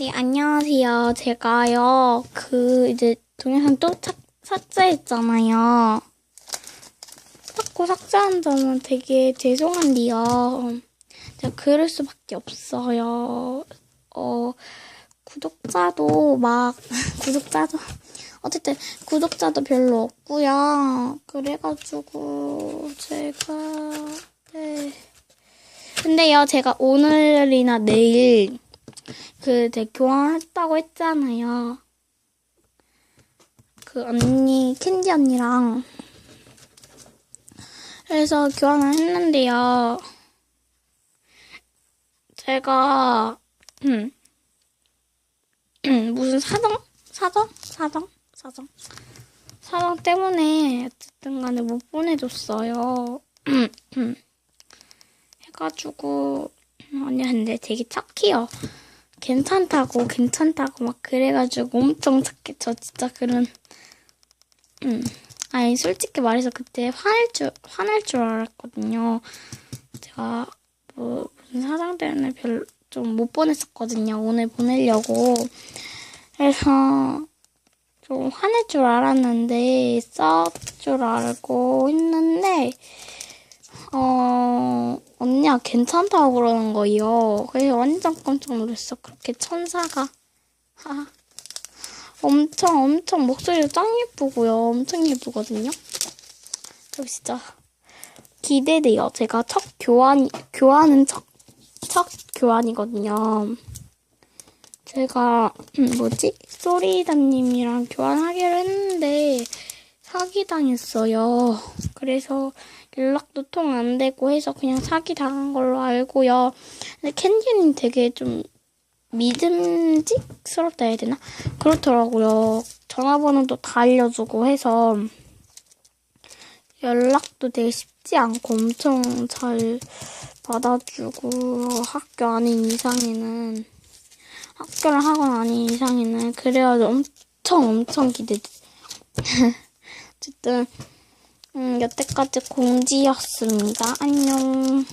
네, 안녕하세요. 제가요, 그, 이제, 동영상 또 삭, 삭제했잖아요. 자꾸 삭제한 점은 되게 죄송한데요. 제가 그럴 수밖에 없어요. 어, 구독자도 막, 구독자도, 어쨌든, 구독자도 별로 없고요. 그래가지고, 제가, 네. 근데요, 제가 오늘이나 내일, 그, 제 교환했다고 했잖아요. 그 언니, 캔디 언니랑. 그래서 교환을 했는데요. 제가, 음, 음, 무슨 사정? 사정? 사정? 사정? 사정 때문에 어쨌든 간에 못 보내줬어요. 해가지고, 언니 근데 되게 착해요. 괜찮다고 괜찮다고 막 그래가지고 엄청 착해. 저 진짜 그런 음. 아니 솔직히 말해서 그때 화낼 줄 화낼 줄 알았거든요. 제가 뭐 무슨 사장 때문에 별로 좀못 보냈었거든요. 오늘 보내려고. 그래서 좀 화낼 줄 알았는데 싸울 줄 알고 했는데 어, 언니가 괜찮다고 그러는 거예요. 그래서 완전 깜짝 놀랐어. 그렇게 천사가. 하. 엄청, 엄청 목소리도 짱 예쁘고요. 엄청 예쁘거든요. 그리고 진짜 기대돼요. 제가 첫 교환, 교환은 첫, 첫 교환이거든요. 제가, 음, 뭐지? 소리다님이랑 교환하기로 했는데, 사기당했어요. 그래서 연락도 통 안 되고 해서 그냥 사기당한 걸로 알고요. 근데 캔디님 되게 좀 믿음직스럽다 해야 되나? 그렇더라고요. 전화번호도 다 알려주고 해서 연락도 되게 쉽지 않고 엄청 잘 받아주고 학교 아닌 이상에는 학교를 하건 아닌 이상에는 그래가지고 엄청 엄청 기대돼. 어쨌든 음, 여태까지 공지였습니다. 안녕.